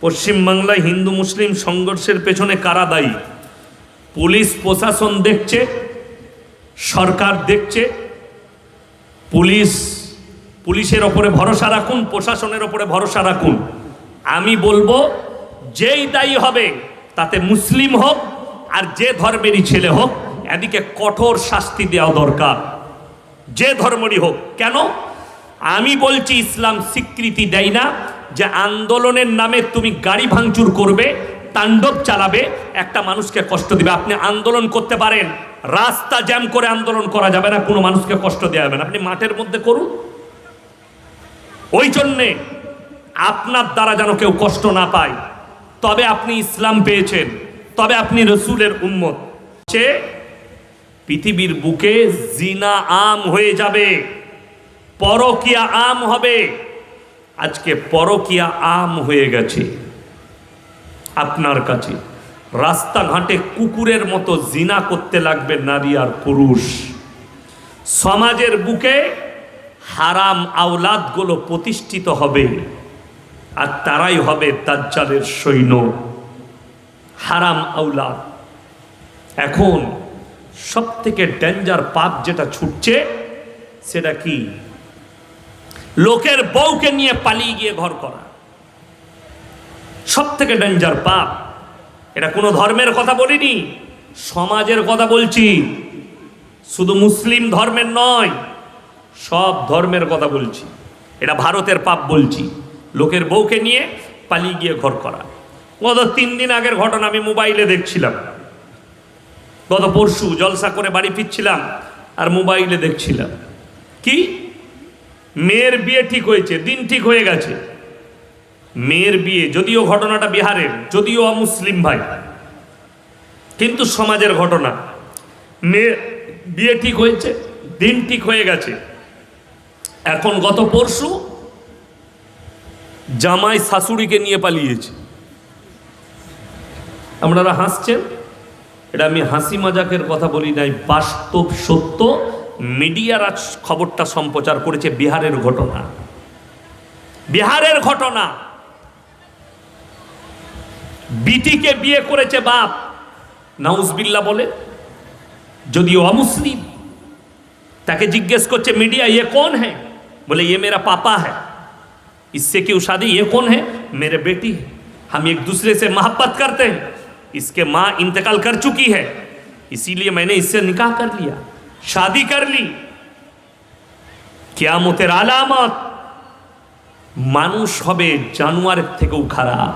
পশ্চিমবাংলায় হিন্দু মুসলিম সংঘর্ষের পেছনে কারা দায়ী? পুলিশ প্রশাসন দেখছে, সরকার দেখছে, পুলিশ, পুলিশের ওপরে ভরসা রাখুন, প্রশাসনের ওপরে ভরসা রাখুন। আমি বলব, যেই দায়ী হবে, তাতে মুসলিম হোক আর যে ধর্মেরই ছেলে হোক, এদিকে কঠোর শাস্তি দেওয়া দরকার। যে ধর্মেরই হোক। কেন? আমি বলছি, ইসলাম স্বীকৃতি দেয় না যে আন্দোলনের নামে তুমি গাড়ি ভাঙচুর করবে, তাণ্ডব চালাবে, একটা মানুষকে কষ্ট দিবে। আপনি আন্দোলন করতে পারেন, রাস্তা জ্যাম করে আন্দোলন করা যাবে না, কোনো মানুষকে কষ্ট দেওয়া যাবে না। আপনি মাঠের মধ্যে করুন। ওই জন্যে আপনার দ্বারা যেন কেউ কষ্ট না পায়। তবে আপনি ইসলাম পেয়েছেন, তবে আপনি রসুলের উম্মত। সে পৃথিবীর বুকে জিনা আম হয়ে যাবে, পরকিয়া আম হবে। আজকে পরকিয়া আম হয়ে গেছে। আপনার কাছে রাস্তাঘাটে কুকুরের মতো জিনা করতে লাগবে নারী আর পুরুষ। সমাজের বুকে হারাম আওলাদগুলো প্রতিষ্ঠিত হবে আর তারাই হবে দাজ্জালের সৈন্য। হারাম আওলাদ। এখন সব থেকে ডেঞ্জার পাপ যেটা ছুটছে, সেটা কি? লোকের বউকে নিয়ে পালিয়ে গিয়ে ঘর করা। সব থেকে ডেঞ্জার পাপ। এটা কোনো ধর্মের কথা বলিনি, সমাজের কথা বলছি। শুধু মুসলিম ধর্মের নয়, সব ধর্মের কথা বলছি। এটা ভারতের পাপ বলছি। লোকের বউকে নিয়ে পালিয়ে গিয়ে ঘর করা। গত তিন দিন আগের ঘটনা আমি মোবাইলে দেখছিলাম। গত পরশু জলসা করে বাড়ি ফিরছিলাম আর মোবাইলে দেখছিলাম। কি? মেয়ের বিয়ে ঠিক হয়েছে, দিন ঠিক হয়ে গেছে। মেয়ের বিয়ে, যদিও ঘটনাটা বিহারের, যদিও অমুসলিম ভাই, কিন্তু সমাজের ঘটনা। মেয়ে বিয়ে ঠিক হয়েছে, দিন ঠিক হয়ে গেছে। এখন গত পরশু জামাই শাশুড়িকে নিয়ে পালিয়েছে। আপনারা হাসছেন? এটা আমি হাসি মজাকের কথা বলি নাই, বাস্তব সত্য। মিডিয়ার আজ খবরটা সম্প্রচার করেছে বিহারের ঘটনা বিহারের ঘটনা বিটিকে বিয়ে করেছে বাপ নাউজবিল্লা বলে যদিও অমুসলিম তাকে জিজ্ঞেস করছে मीडिया ये कौन है बोले ये मेरा पापा है इससे क्यों शादी ये कौन है मेरे बेटी है हम एक दूसरे से मोहब्बत करते हैं इसके माँ इंतकाल कर चुकी है इसीलिए मैंने इससे निकाह कर लिया शादी कर ली কেয়ামতের আলামত মানুষ হবে জানুয়ারের থেকেও খারাপ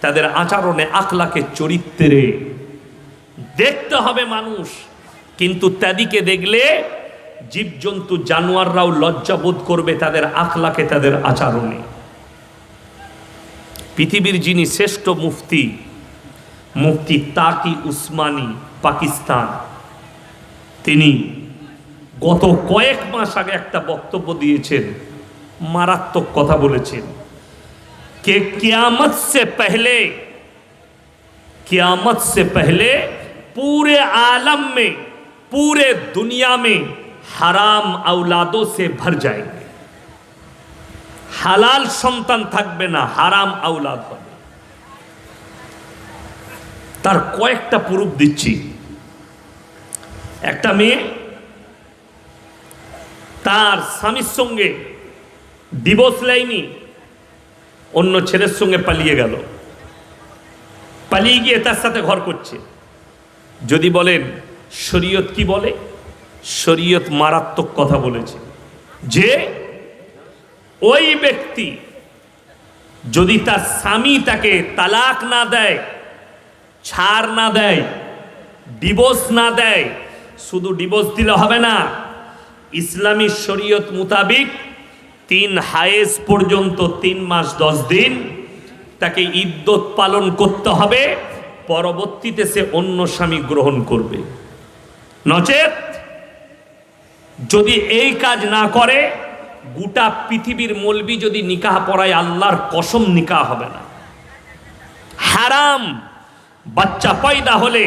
তাদের আচরণে আখলাকে চরিত্রে দেখতে হবে মানুষ কিন্তু তাদিকে দেখলে জীবজন্তু জানোয়াররাও লজ্জা বোধ করবে তাদের আখলাকে তাদের আচরণে পৃথিবীর যিনি শ্রেষ্ঠ মুফতি মুফতি তাকি উসমানী পাকিস্তান তিনি গত কয়েক মাস আগে একটা বক্তব্য দিয়েছেন, মারাত্মক কথা বলেছেন কে কিয়ামত সে পহলে, কিয়ামত সে পহলে পুরে আলম মে, পুরে দুনিয়া মে হারাম আউলাদো সে ভর যায় হালাল সন্তান থাকবে না, হারাম আউলাদ হবে। তার কয়েকটা প্রুফ দিচ্ছি। একটা মেয়ে, তার স্বামীর সঙ্গে ডিভোর্স লাইনি, অন্য ছেলের সঙ্গে পালিয়ে গেল। পালিয়ে গিয়ে তার সাথে ঘর করছে। যদি বলেন, শরীয়ত কি বলে? শরীয়ত মারাত্মক কথা বলেছে। যে ওই ব্যক্তি যদি তার স্বামী তাকে তালাক না দেয়, ছাড় না দেয় ডিভোর্স না দেয় শুধু ডিভোর্স দিলে হবে না, ইসলামী শরীয়ত মোতাবিক তিন হায়েস পর্যন্ত তিন মাস দশ দিন তাকে ইদ্যত পালন করতে হবে, পরবর্তীতে সে অন্য স্বামী গ্রহণ করবে। নচেত যদি এই কাজ না করে, গোটা পৃথিবীর মলবি যদি নিকাহ পড়ায় আল্লাহর কসম নিকাহ হবে না। হারাম, বাচ্চা পয়দা হলে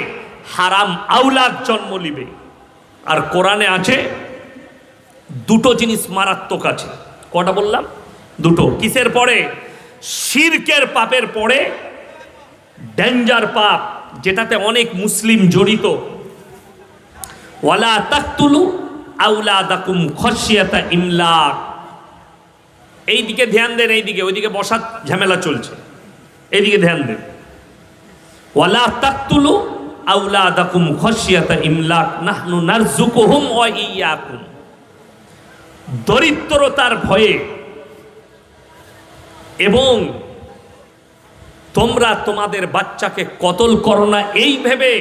হারাম আউলার জন্ম নিবে। আর কোরআনে আছে, দুটো জিনিস মারাত্মক আছে। কটা বললাম? দুটো। কিসের পরে? শিরকের পাপের পরে ডেঞ্জার পাপ, যেটাতে অনেক মুসলিম জড়িত। ওয়ালা তাকতুলু আউলাদাকুম খসিয়াতা ইমলাক। এইদিকে ধ্যান দেন, এইদিকে। ওইদিকে বসার ঝামেলা চলছে। এইদিকে ধ্যান দেন। ওয়ালা তাকতুলু আউলাদাকুম খসিয়াতা ইমলাক নাহনু নারজুকুহুম ওয়া ইয়াকুম। দরিদ্রতার ভয়ে এবং তোমরা তোমাদের বাচ্চাকে কতল করো না এই ভেবে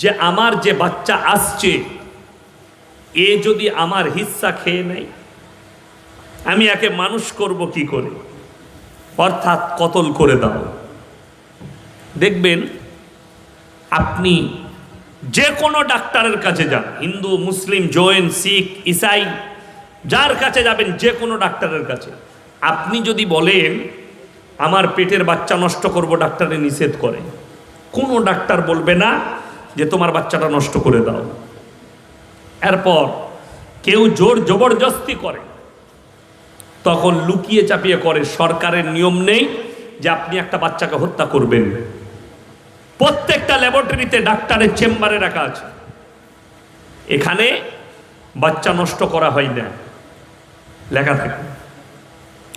যে আমার যে বাচ্চা আসছে, এ যদি আমার হিস্সা খেয়ে নেয়, আমি একে মানুষ করব কি করে? অর্থাৎ কতল করে দাও। দেখবেন আপনি যে কোনো ডাক্তারের কাছে যান, হিন্দু, মুসলিম, জৈন, শিখ, ইসাই, যার কাছে যাবেন, যে কোনো ডাক্তারের কাছে। আপনি যদি বলেন, আমার পেটের বাচ্চা নষ্ট করব ডাক্তারে নিষেধ করে। কোনো ডাক্তার বলবে না যে, তোমার বাচ্চাটা নষ্ট করে দাও। এরপর কেউ জোর জবরদস্তি করে, তখন লুকিয়ে চাপিয়ে করে। সরকারের নিয়ম নেই যে, আপনি একটা বাচ্চাকে হত্যা করবেন। প্রত্যেকটা ল্যাবরেটরিতে ডাক্তারের চেম্বারে রাখা আছে। এখানে বাচ্চা নষ্ট করা হয় না। লেখা থাকে।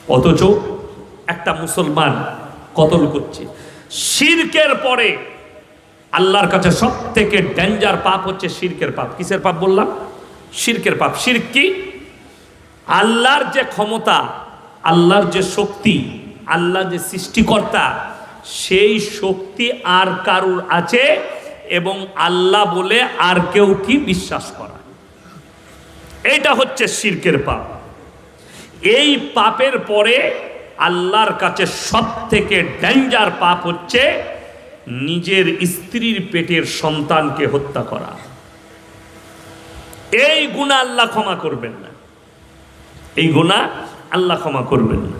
অথচ একটা মুসলমান কতল করছে। শিরকের পরে আল্লাহর কাছে সব থেকে ডেঞ্জার পাপ হচ্ছে শিরকের পাপ। কিসের পাপ বললাম? শিরকের পাপ। শির কি? আল্লাহর যে ক্ষমতা, আল্লাহর যে শক্তি আল্লাহ যে সৃষ্টিকর্তা সেই শক্তি আর কারুর আছে এবং আল্লাহ বলে আর কেউ কি বিশ্বাস করা। এইটা হচ্ছে শিরকের পাপ। এই পাপের পরে আল্লাহর কাছে সব থেকে ডেঞ্জার পাপ হচ্ছে নিজের স্ত্রীর পেটের সন্তানকে হত্যা করা। এই গুণা আল্লাহ ক্ষমা করবেন না। এই গুণা আল্লাহ ক্ষমা করবেন না।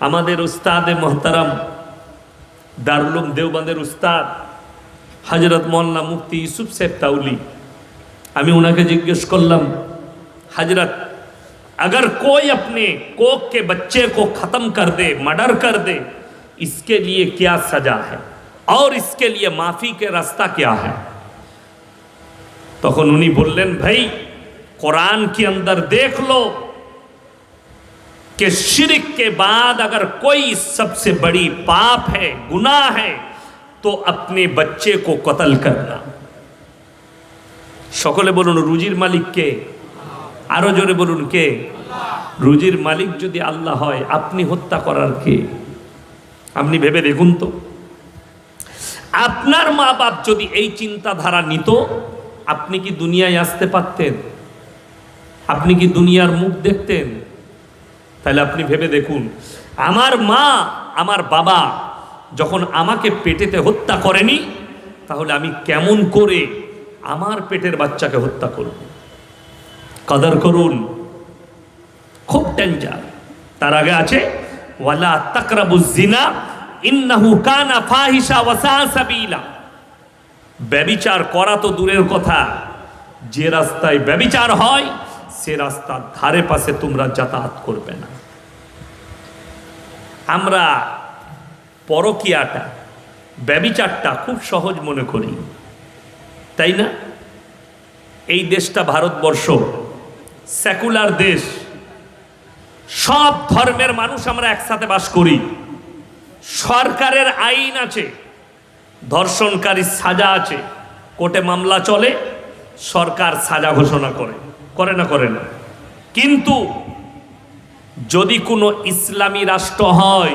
আমাদের উস্তাদে মহতারাম দারুলুম দেওবান্দের উস্তাদ হজরত মোল্লা মুফতি ইউসুফ সাহেব তাউলি আমি ওনাকে জিজ্ঞেস করলাম हजरत अगर कोई अपने कोक के बच्चे को ख़त्म कर दे मर्डर कर दे इसके लिए क्या सजा है और इसके लिए माफ़ी के रास्ता क्या है তখন উনি বললেন ভাই कुरान के अंदर देख लो कि शिरक के बाद अगर कोई सबसे बड़ी पाप है गुनाह है तो अपने बच्चे को कत्ल करना সকলে বলুন রুজির মালিক কে আরো জোরে বলুন কে রুজির মালিক যদি আল্লাহ হয় আপনি হত্যা করার কে আপনি ভেবে দেখুন তো আপনার মা বাপ যদি এই চিন্তাধারা নিত আপনি কি দুনিয়ায় আসতে পারতেন আপনি কি দুনিয়ার মুখ দেখতেন তাহলে আপনি ভেবে দেখুন, আমার মা, আমার বাবা যখন আমাকে পেটেতে হত্যা করেনি, তাহলে আমি কেমন করে আমার পেটের বাচ্চাকে হত্যা করব? কদর করুন। খুব ডেঞ্জার তার আগে আছে, ওয়ালা তাকরাবু জিনা ইন্নাহু কানা ফাহিশা ওয়াসা ব্যবিচার করা তো দূরের কথা। যে রাস্তায় ব্যবিচার হয়, সে রাস্তার ধারে পাশে তোমরা যাতায়াত করবে না। আমরা পরকিয়াটা, ব্যবিচারটা খুব সহজ মনে করি। তাই না? এই দেশটা ভারতবর্ষ, সেকুলার দেশ। সব ধর্মের মানুষ আমরা একসাথে বাস করি। সরকারের আইন আছে, ধর্ষণকারী সাজা আছে, কোর্টে মামলা চলে, সরকার সাজা ঘোষণা করে। করে না করে না। কিন্তু যদি কোনো ইসলামী রাষ্ট্র হয়,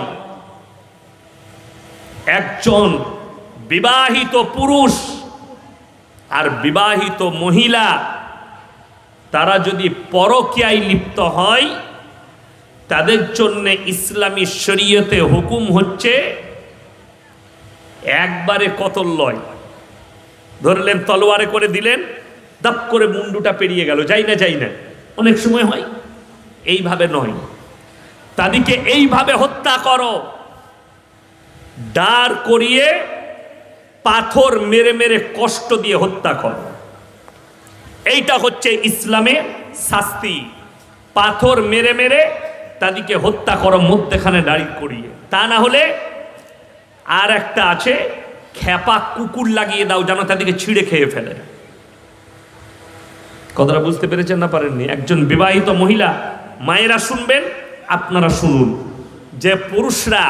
একজন বিবাহিত পুরুষ আর বিবাহিত মহিলা, তারা যদি পরকিয়ায় লিপ্ত হয়, তাদের জন্য ইসলামী শরীয়তে হুকুম হচ্ছে, একবারে কতল লয়। ধরলেন, তলোয়ারে করে দিলেন, দাপ করে মুন্ডুটা পেরিয়ে গেল, যাই না যাই না। অনেক সময় হয়। এইভাবে নয়। তাদেরকে এইভাবে হত্যা করো। দাঁড় করিয়ে পাথর মেরে মেরে কষ্ট দিয়ে হত্যা করো। এইটা হচ্ছে ইসলামের শাস্তি। পাথর মেরে মেরে তাদেরকে হত্যা করো, মধ্যেখানে দাঁড়িয়ে করিয়ে। তা না হলে আর একটা আছে, খ্যাপা কুকুর লাগিয়ে দাও যেন তাদেরকে ছিঁড়ে খেয়ে ফেলে। কথাটা বুঝতে পেরেছেন না পারেননি? একজন বিবাহিত মহিলা মায়েরা শুনবেন, আপনারা শুনুন। যে পুরুষরা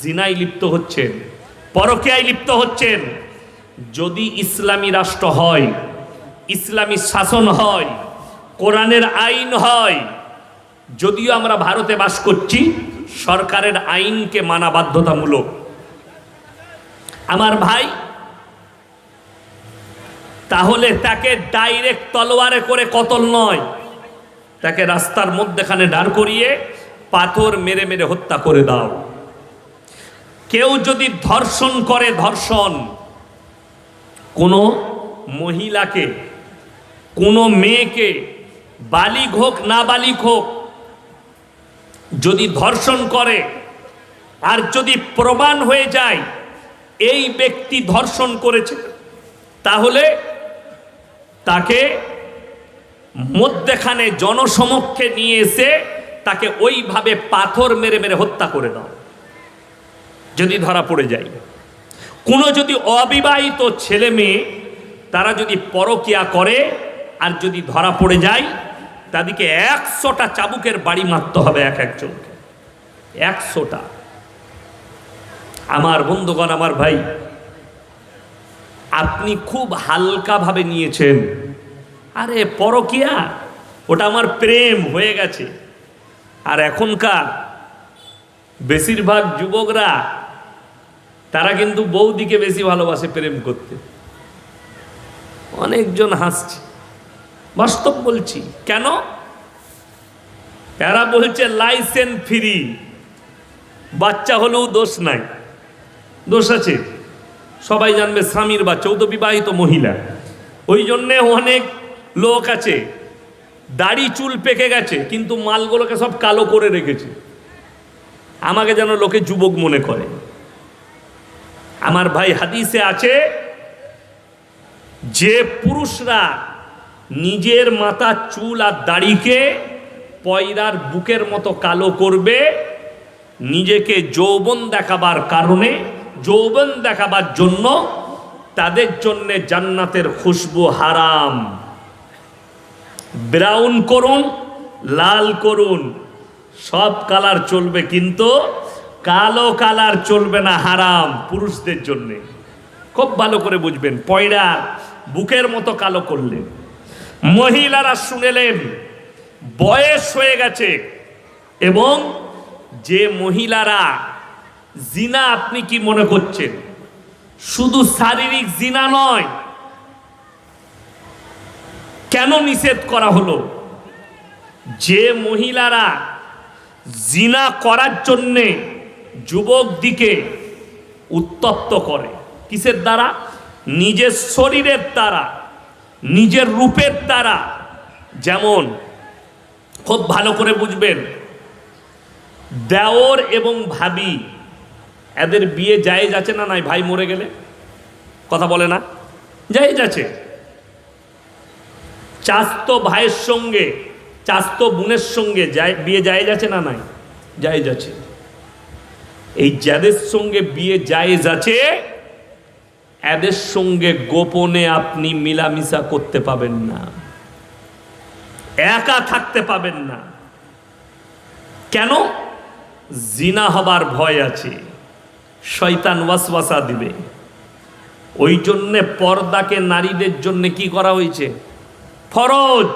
জিনায় লিপ্ত হচ্ছেন, পরকীয়ায় লিপ্ত হচ্ছেন, যদি ইসলামী রাষ্ট্র হয়, ইসলামী শাসন হয়, কোরআনের আইন হয়, যদিও আমরা ভারতে বাস করছি, সরকারের আইনকে মানা বাধ্যতামূলক। আমার ভাই, তাহলে তাকে ডাইরেক্ট তলোয়ারে করে কতল নয়। তাকে রাস্তার মধ্যেখানে দাঁড় করিয়ে পাথর মেরে মেরে হত্যা করে দাও। কেউ যদি ধর্ষণ করে ধর্ষণ, কোনো মহিলাকে, কোনো মেয়েকে, বালিক হোক, না বালিক হোক, যদি ধর্ষণ করে আর যদি প্রমাণ হয়ে যায় এই ব্যক্তি ধর্ষণ করেছে, তাহলে তাকে মধ্যেখানে জনসমক্ষে নিয়ে এসে তাকে ওইভাবে পাথর মেরে মেরে হত্যা করে দাও। যদি ধরা পড়ে যায়। কোনো যদি অবিবাহিত ছেলে মেয়ে তারা যদি পরকিয়া করে আর যদি ধরা পড়ে যায়, তাদেরকে একশোটা চাবুকের বাড়ি মারতে হবে এক একজনকে। একশোটা। আমার বন্ধুগণ, আমার ভাই, আপনি খুব হালকাভাবে নিয়েছেন। আরে পরকিয়া, ওটা আমার প্রেম হয়ে গেছে। আর এখনকার বেশিরভাগ যুবকরা, তারা কিন্তু বৌদিকে বেশি ভালোবাসে প্রেম করতে। অনেকজন হাসছে। বাস্তব বলছি, কেন? এরা বলছে লাইসেন্স ফ্রি বাচ্চা হলেও দোষ নাই। দোষ আছে। সবাই জানবে, স্বামীর ও তো বিবাহিত মহিলা। ওই জন্যে অনেক লোক আছে, দাড়ি, চুল পেকে গেছে, কিন্তু মালগুলোকে সব কালো করে রেখেছে। আমাকে যেন লোকে যুবক মনে করে। আমার ভাই হাদিসে আছে, যে পুরুষরা নিজের মাথা, চুল আর দাড়িকে পয়রার বুকের মতো কালো করবে, নিজেকে যৌবন দেখাবার কারণে, যৌবন দেখাবার জন্য তাদের জন্য জান্নাতের খুশবু হারাম। ব্রাউন করুন, লাল করুন, সব কালার চলবে কিন্তু কালো কালার চলবে না, হারাম পুরুষদের জন্য। খুব ভালো করে বুঝবেন, পয়রা বুকের মতো কালো করলেন মহিলারা শুনেলেন, বয়স হয়ে গেছে এবং যে মহিলারা জিনা আপনি কি মনে করছেন? শুধু শারীরিক জিনা নয় কেন নিষেধ করা হলো? যে মহিলারা জিনা করার জন্যে যুবক দিকে উত্তপ্ত করে, কিসের দ্বারা? নিজের শরীরের দ্বারা, নিজের রূপের দ্বারা। যেমন, খুব ভালো করে বুঝবেন, দেওর এবং ভাবি, এদের বিয়ে জায়েজ আছে না নাই? ভাই মরে গেলে? কথা বলে না? জায়েজ আছে। চাস্ত ভাইয়ের সঙ্গে চাস্ত বোনের সঙ্গে যায় বিয়ে জায়েজ আছে না নাই? জায়েজ আছে। এই যাদের সঙ্গে বিয়ে জায়েজ আছে এদের সঙ্গে গোপনে আপনি মিলামিশা করতে পাবেন না। একা থাকতে পাবেন না। কেন? জিনা হবার ভয় আছে। শয়তান ওয়াসওয়াসা দিবে। ওই জন্যে পর্দাকে নারীদের জন্য কি করা হয়েছে? ফরজ।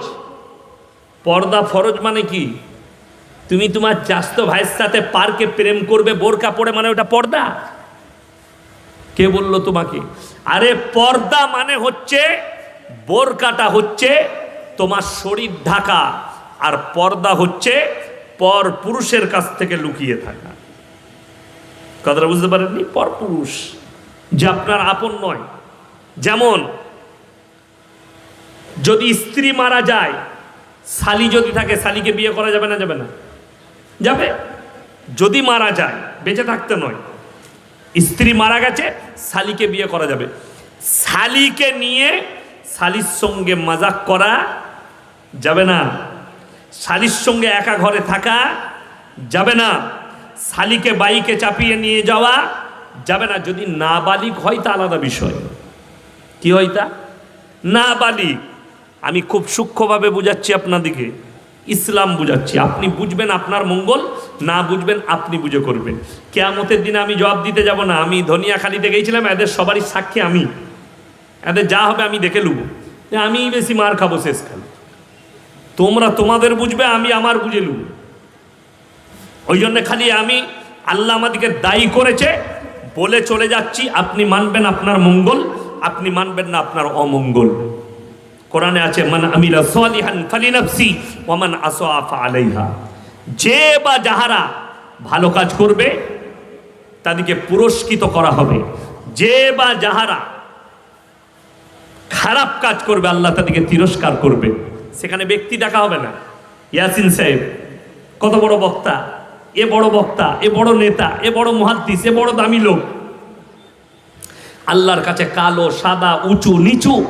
পর্দা ফরজ মানে কি? তুমি তোমার চাস্ত ভাইয়ের সাথে পার্কে প্রেম করবে, বোরকা পড়ে মানে ওটা পর্দা? কে বলল তোমাকে? আরে পর্দা মানে হচ্ছে, বোরকাটা হচ্ছে তোমার শরীর ঢাকা, আর পর্দা হচ্ছে পর পুরুষের কাছ থেকে লুকিয়ে থাকা। কথাটা বুঝতে পারেননি? পর পুরুষ। যে আপনার আপন নয়। যেমন যদি স্ত্রী মারা যায়, শালি যদি থাকে, শালিকে বিয়ে করা যাবে না যাবে না? যাবে। যদি মারা যায়, বেঁচে থাকতে নয়। স্ত্রী মারা গেছে, শালিকে বিয়ে করা যাবে। শালিকে নিয়ে শালির সঙ্গে মাজাক করা যাবে না। শালির সঙ্গে একা ঘরে থাকা যাবে না। শালিকে বাইকে চাপিয়ে নিয়ে যাওয়া যাবে না। যদি নাবালিক হয়, তা আলাদা বিষয়। কি হয় তা? নাবালিক। আমি খুব সূক্ষ্মভাবে বুঝাচ্ছি আপনাদিকে। ইসলাম বুঝাচ্ছি। আপনি বুঝবেন আপনার মঙ্গল, না বুঝবেন আপনি বুঝে করবেন। কেয়ামতের দিনে আমি জবাব দিতে যাব না। আমি ধনিয়াখালিতে গেছিলাম, এদের সবারই সাক্ষী আমি। এদের যা হবে আমি দেখে লুব। যে আমিই বেশি মার খাব শেষ শেষকালে। তোমরা তোমাদের বুঝবে, আমি আমার বুঝে লুব। ওই জন্য খালি আমি আল্লাহ আমাদেরকে দায়ী করেছে, বলে চলে যাচ্ছি। আপনি মানবেন আপনার মঙ্গল, আপনি মানবেন না আপনার অমঙ্গল। কোরআনে আছে, মান আমিলা সালিহান ফালিনাফসি ওয়ামান আসওয়াফা আলাইহা। যে বা যাহারা ভালো কাজ করবে, তাদেরকে পুরস্কৃত করা হবে। যে বা যাহারা খারাপ কাজ করবে, আল্লাহ তাদেরকে তিরস্কার করবে। সেখানে ব্যক্তি দেখা হবে না। ইয়াসিন সাহেব, কত বড় বক্তা, এ বড় বক্তা, এ বড় নেতা, এ বড় মহাদ্দিস, এ বড় দামি লোক। আল্লাহর কাছে কালো, সাদা, উঁচু, নিচু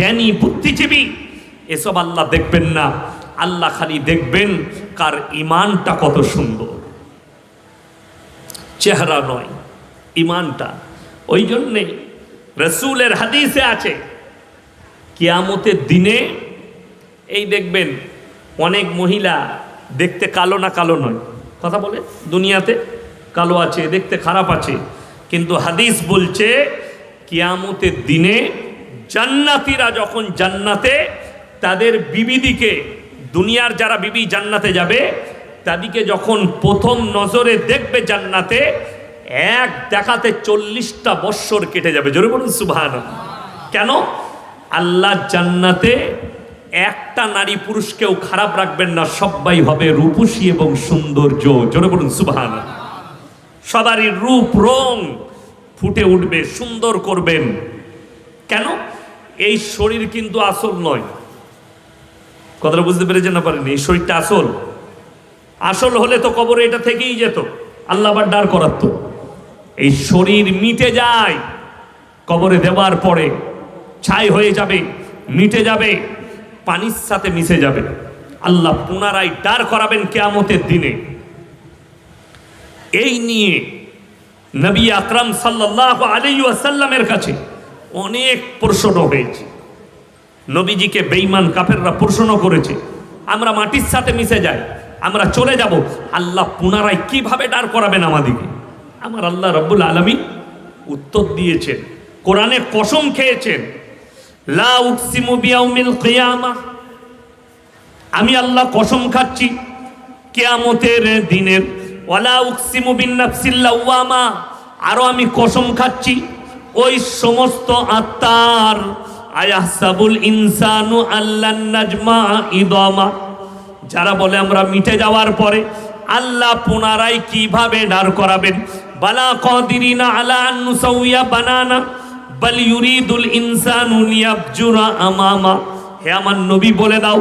জ্ঞানী, বুদ্ধিজীবী, এসব আল্লাহ দেখবেন না। আল্লাহ খালি দেখবেন কার ইমানটা কত সুন্দর। চেহারা নয় ইমানটা ওই জন্যে রসুলের হাদিসে আছে, কিয়ামতের দিনে এই দেখবেন অনেক মহিলা দেখতে কালো না কালো নয়। কথা বলে, দুনিয়াতে কালো আছে, দেখতে খারাপ আছে। কিন্তু হাদিস বলছে, কিয়ামতের দিনে জান্নাতিরা যখন জান্নাতে, তাদের বিবিদিকে, দুনিয়ার যারা বিবি জান্নাতে যাবে তাদেরকে যখন প্রথম নজরে দেখবে জান্নাতে, এক দেখাতে চল্লিশটা বৎসর কেটে যাবে। জোরে বলুন সুভান কেন? আল্লাহ জান্নাতে একটা নারী পুরুষকেও খারাপ রাখবেন না, সবাই হবে রূপসী এবং সৌন্দর্য। জোরে বলুন সুভান সবারই রূপ, রং ফুটে উঠবে, সুন্দর করবেন। কেন? এই শরীর কিন্তু আসল নয়। কথাটা বুঝতে পেরেছেন না পারেন এই শরীরটা আসল। আসল হলে তো কবরে এটা থেকেই যেত। আল্লাহ আবার দাঁড় করাতো। এই শরীর মিটে যায়, কবরে দেওয়ার পরে ছাই হয়ে যাবে, মিটে যাবে, পানির সাথে মিশে যাবে। আল্লাহ পুনরায় ডার করাবেন কেয়ামতের দিনে। এই নিয়ে নবী আকরাম সাল্লাহ আলী আসাল্লামের কাছে অনেক প্রশ্ন হয়েছে। নবীজিকে বেঈমান কাফেররা প্রশ্ন করেছে, আমরা মাটির সাথে মিশে যাই, আমরা চলে যাব, আল্লাহ পুনরায় কীভাবে ডার করাবেন আমাদেরকে? আমার আল্লাহ রব্বুল আলমী উত্তর দিয়েছেন, কোরআনে কসম খেয়েছেন, লা উকসিমু বিয়াউমিল কিয়ামা। আমি আল্লাহ কসম খাচ্ছি, কেয়ামতের দিনের, ওয়ালা উকসিমু বিন নাফসিল লাওয়ামা। আরও আমি কসম খাচ্ছি ওই সমস্ত আত্মার আয়াহসাবুল ইনসানু আল্লাহ নাজমা ইদমা। যারা বলে আমরা মিটে যাওয়ার পরে আল্লাহ পুনরায় কীভাবে দাঁড় করাবেন? বালা কদিরিনা আলা আন্নুসাউয়া বানানা, বাল ইউরিদুল ইনসানু আমামা। হে আমার নবী বলে দাও,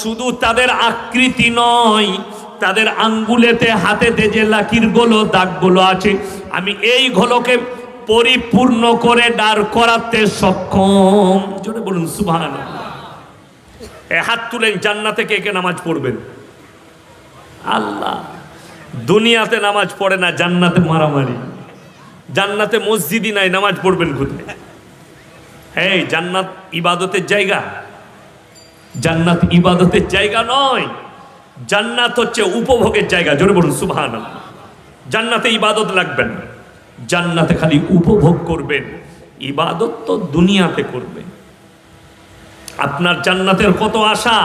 শুধু তাদের আকৃতি নয়, তাদের আঙ্গুলেতে, হাতেতে যে লাকিরগুলো, দাগগুলো আছে, আমি এই ঘোলকে পরিপূর্ণ করে দাঁড় করাতে সক্ষম। জোরে বলুন এ হাত তুলেন, জান্নাতে কে কে নামাজ পড়বেন? আল্লাহ, দুনিয়াতে নামাজ পড়ে না, জান্নাতে মারামারি। জান্নাতে মসজিদই নাই, নামাজ পড়বেন কোথায়? এই, জান্নাত ইবাদতের জায়গা। জান্নাত ইবাদতের জায়গা নয়, জান্নাত হচ্ছে উপভোগের জায়গা। জোরে বলুন সুবহান জান্নাতে ইবাদত লাগবেন না। জান্নাতে খালি উপভোগ করবেন, ইবাদত তো দুনিয়াতে করবেন আপনার জান্নাতের কত আশা?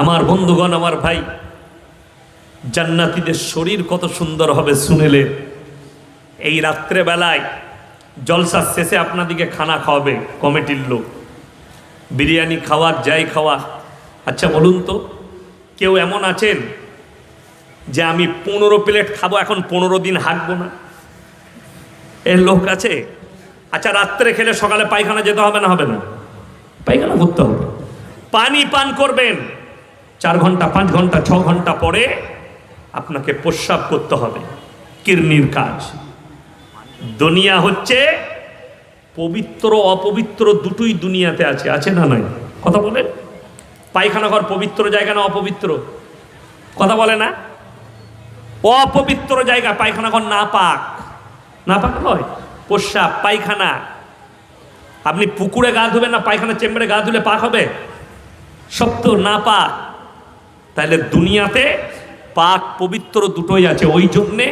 আমার বন্ধুগণ, আমার ভাই, জান্নাতীদের শরীর কত সুন্দর হবে শুনেলে। এই রাত্রে বেলায় জলসার শেষে আপনাদিকে খানা খাওয়াবে কমিটির লোক। বিরিয়ানি খাওয়ার, যাই খাওয়া আচ্ছা বলুন তো, কেউ এমন আছেন যে আমি পনেরো প্লেট খাব, এখন পনেরো দিন হাঁটবো না। এর লোক আছে আচ্ছা রাত্রে খেলে সকালে পায়খানা যেতে হবে না হবে না? পায়খানা করতে হবে। পানি পান করবেন, চার ঘণ্টা, পাঁচ ঘণ্টা, ছ ঘণ্টা পরে আপনাকে প্রস্রাব করতে হবে, কিডনির কাজ। দুনিয়া হচ্ছে পবিত্র, অপবিত্র দুটোই দুনিয়াতে আছে আছে না নয় কথা বলেন? পায়খানা ঘর পবিত্র, জায়গা না অপবিত্র? কথা বলে না? অপবিত্র জায়গা, পায়খানা ঘর না পাক না পাক নয় প্রস্রাব পায়খানা। আপনি পুকুরে গা ধুবেন না পায়খানা চেম্বারে গা ধুলে পাক হবে? সব তো না পাক তাহলে দুনিয়াতে পাক পবিত্র দুটোই আছে, ওই জন্যে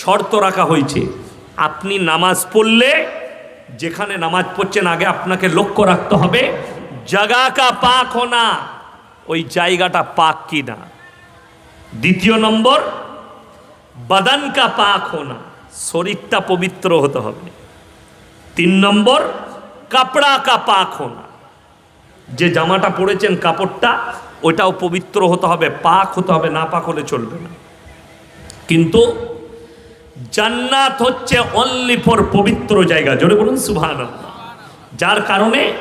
শর্ত রাখা হয়েছে। আপনি নামাজ পড়লে, যেখানে নামাজ পড়ছেন আগে আপনাকে লক্ষ্য রাখতে হবে, জাগা কা পাক হোনা, ওই জায়গাটা পাক কি না দ্বিতীয় নম্বর বাদান কা পাক হোনা, শরীরটা পবিত্র হতে হবে। তিন নম্বর, কাপড়া কা পাক হোনা। যে জামাটা পরেছেন কাপড়টা ওটাও পবিত্র হতে হবে, পাক হতে হবে, না পাক হলে চলবে না। কিন্তু জান্নাত হচ্ছে অনলি ফর পবিত্র জায়গা, জোরে বলুন সুভান যার কারণে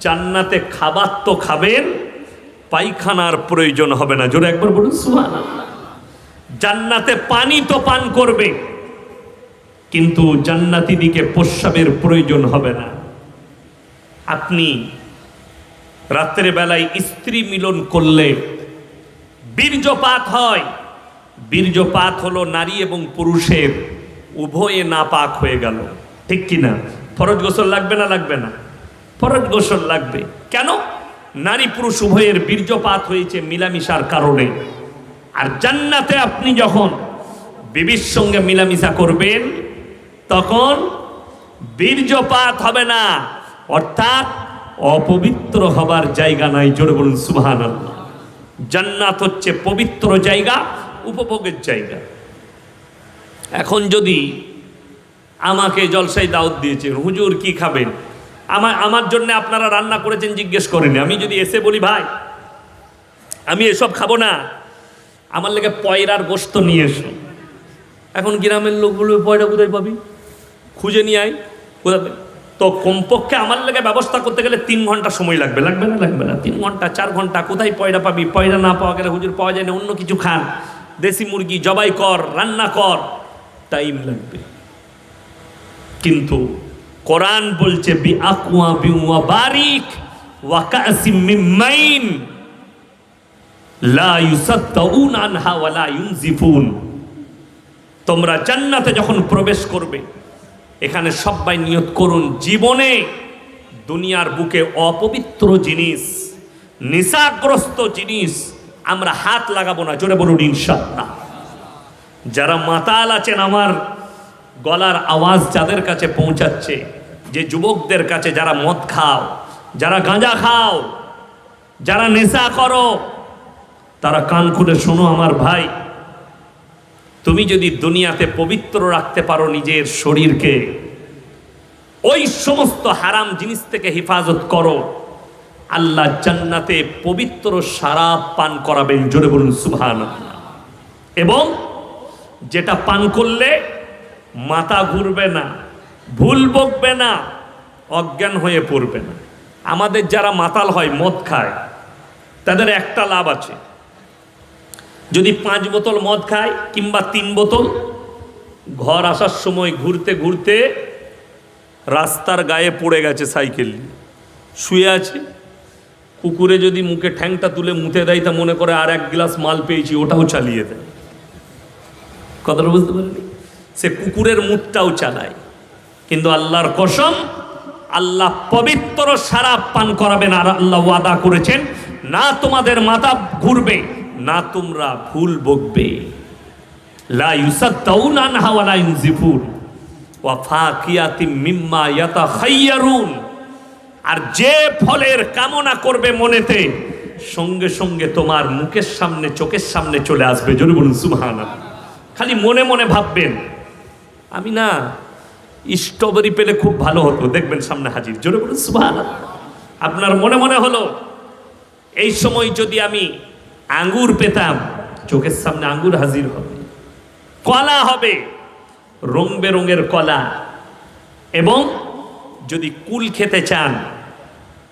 জান্নাতে খাবার তো খাবেন, পায়খানার প্রয়োজন হবে না, জোরে একবার বলুন সুভান জান্নাতে পানি তো পান করবে। কিন্তু জান্নাতি দিকে প্রস্রাবের প্রয়োজন হবে না। আপনি রাত্রে বেলায় স্ত্রী মিলন করলে বীর্যপাত হয়। বীর্যপাত হলো নারী এবং পুরুষের উভয়ে নাপাক হয়ে গেল। ঠিক কি না ফরজ গোসল লাগবে না লাগবে না? ফরজ গোসল লাগবে। কেন? নারী পুরুষ উভয়ের বীর্যপাত হয়েছে মিলামিশার কারণে। আর জান্নাতে আপনি যখন বিবির সঙ্গে মিলামিশা করবেন, তখন বীর্যপাত হবে না। অর্থাৎ অপবিত্র হবার জায়গা নাই, জোরে বলুন সুবহান জান্নাত হচ্ছে পবিত্র জায়গা, উপভোগের জায়গা। এখন যদি আমাকে জলসাই দাওয়াত দিয়েছেন, হুজুর কি খাবেন? আমার আমার জন্য আপনারা রান্না করেছেন, জিজ্ঞেস করেনি। আমি যদি এসে বলি, ভাই, আমি এসব খাব না। আমার লেগে পয়রার গোস্ত নিয়ে এসো। এখন গ্রামের লোক বলবে পয়রা কোথায় পাবি? খুঁজে নিয়ে আয়, কোথায় পাবি? তো কমপক্ষে আমার লেগে ব্যবস্থা করতে গেলে তিন ঘণ্টা সময় লাগবে। লাগবে না লাগবে না। তিন ঘণ্টা, চার ঘণ্টা, কোথায় পয়রা পাবি? পয়রা না পাওয়া গেলে হুজুর পাওয়া যায় না, অন্য কিছু খান। দেশি মুরগি, জবাই কর, রান্না কর, টাইম লাগবে। কিন্তু কোরআন বলছে, বি আকুয়া বিউয়া বারিক ওয়া কাসিম মিন মাইন লা ইউসাদ্দাউন আনহা ওয়া লা ইউনজিফুন তোমরা জান্নাতে যখন প্রবেশ করবে, এখানে সবাই নিয়ত করুন, জীবনে দুনিয়ার বুকে অপবিত্র জিনিস নেশাগ্রস্ত জিনিস আমরা হাত লাগাবো না, জোরে বলুন ইনশাআল্লাহ। যারা মাতাল আছেন আমার, গলার আওয়াজ যাদের কাছে পৌঁছাচ্ছে, যে যুবকদের কাছে যারা মদ খাও, যারা গাঁজা খাও, যারা নেশা করো তারা কান খুলে শোনো আমার ভাই। তুমি যদি দুনিয়াতে পবিত্র রাখতে পারো নিজের শরীরকে, ওই সমস্ত হারাম জিনিস থেকে হেফাজত করো। আল্লাহ জান্নাতে পবিত্র সারাপ পান করাবেন, জোরে বলুন সুবহান এবং যেটা পান করলে মাথা ঘুরবে না, ভুল বকবে না, অজ্ঞান হয়ে পড়বে না। আমাদের যারা মাতাল হয়, মদ খায়, তাদের একটা লাভ আছে। যদি পাঁচ বোতল মদ খায় কিংবা তিন বোতল, ঘর আসার সময় ঘুরতে ঘুরতে রাস্তার গায়ে পড়ে গেছে সাইকেল শুয়ে আছে। কুকুরে যদি মুখে ঠ্যাংটা তুলে মুতে দেয়, তা মনে করে আর এক গ্লাস মাল পেয়েছি, ওটাও চালিয়ে দেয়। কথাটা বুঝতে পারেনি সে কুকুরের মুখটাও চালায়। কিন্তু আল্লাহর কসম, আল্লাহ পবিত্র সারা পান করাবেন আর আল্লাহ ওয়াদা করেছেন, না তোমাদের মাথা ঘুরবে। না তোমরা ভুল বকবে। লা ওয়া মিম্মা আর যে ফলের কামনা করবে মনেতে, সঙ্গে সঙ্গে তোমার মুখের সামনে, চোখের সামনে চলে আসবে। জোরে বলুন, সুবহানাল্লাহ। খালি মনে মনে ভাববেন, আমি না স্ট্রবেরি পেলে খুব ভালো হতো। দেখবেন সামনে হাজির। জোরে বলুন, সুবহানাল্লাহ। আপনার মনে মনে হলো, এই সময় যদি আমি আঙ্গুর পেতাম, চোখের সামনে আঙ্গুর হাজির হবে। কলা হবে, রং বেরঙের কলা। এবং যদি কুল খেতে চান,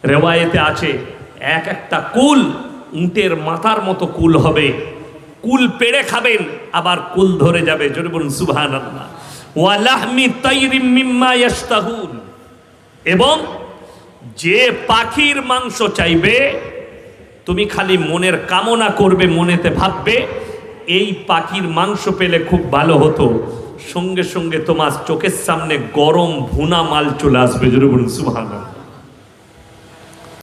রেওয়ায়েতে আছে এক একটা কুল, উঁটের মাথার মতো কুল হবে। কুল পেড়ে খাবেন, আবার কুল ধরে যাবে। জোরে বলুন সুবহান এবং যে পাখির মাংস চাইবে তুমি খালি মনের কামনা করবে, মনেতে ভাববে, এই পাখির মাংস পেলে খুব ভালো হতো। সঙ্গে সঙ্গে তোমার চোখের সামনে গরম ভুনা মাল চলে আসবে জরুর সুবহানাল্লাহ।